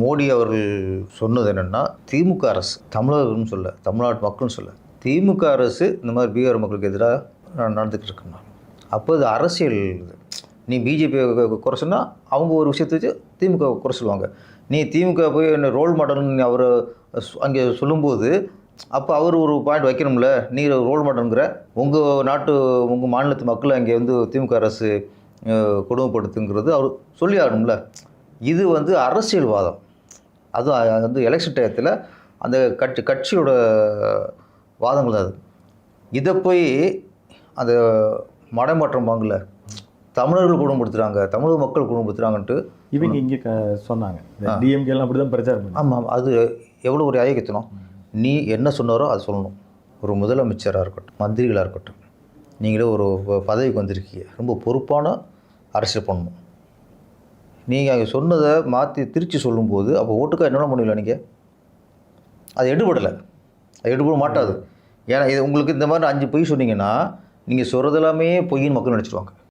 மோடி அவர்கள் சொன்னது என்னென்னா திமுக அரசு தமிழர்கள்னு சொல்ல தமிழ்நாட்டு மக்கள்னு சொல்ல திமுக அரசு இந்த மாதிரி பீகார் மக்களுக்கு எதிராக நடந்துக்கிட்டு இருக்கணும் அப்போ இது அரசியல் இது. நீ பிஜேபி குறை சொன்னால் அவங்க ஒரு விஷயத்தை வச்சு திமுக குறை சொல்லுவாங்க. நீ திமுக போய் என்ன ரோல் மாடல்னு அவர் அங்கே சொல்லும்போது அப்போ அவர் ஒரு பாயிண்ட் வைக்கணும்ல நீ ரோல் மாடலுங்கிற உங்கள் நாட்டு உங்கள் மாநிலத்து மக்களை அங்கே வந்து திமுக அரசு கொடுமைப்படுத்துங்கிறது அவர் சொல்லி ஆகணும்ல. இது வந்து அரசியல்வாதம். அது வந்து எலெக்ஷன் டயத்தில் அந்த கட்சி கட்சியோட வாதங்கள் அது. இதை போய் அந்த மடைமாற்றம் வாங்கல. தமிழர்கள் குணப்படுத்துகிறாங்க தமிழக மக்கள் குணப்படுத்துகிறாங்கன்ட்டு இவங்க இங்கே க சொன்னாங்க. டிஎம்கே எல்லாம் அப்படி தான் பிரச்சாரம் ஆமாம் அது எவ்வளோ ஒரு ஐயக்கத்தனம் நீ என்ன சொன்னாரோ அதை சொல்லணும். ஒரு முதலமைச்சராக இருக்கட்டும் மந்திரிகளாக இருக்கட்டும் நீங்களே ஒரு பதவிக்கு வந்திருக்கீங்க. ரொம்ப பொறுப்பான அரசியல் பண்ணணும். நீங்கள் அங்கே சொன்னதை மாற்றி திருச்சி சொல்லும்போது அப்போ ஓட்டுக்கா என்னென்ன பண்ணல நீங்கள் அது எடுபடலை. அது எடுபட மாட்டாது. ஏன்னா இது உங்களுக்கு இந்த மாதிரி அஞ்சு பொய் சொன்னீங்கன்னா நீங்கள் சொல்கிறது எல்லாமே பொய்ன்னு மக்கள் நினச்சிடுவாங்க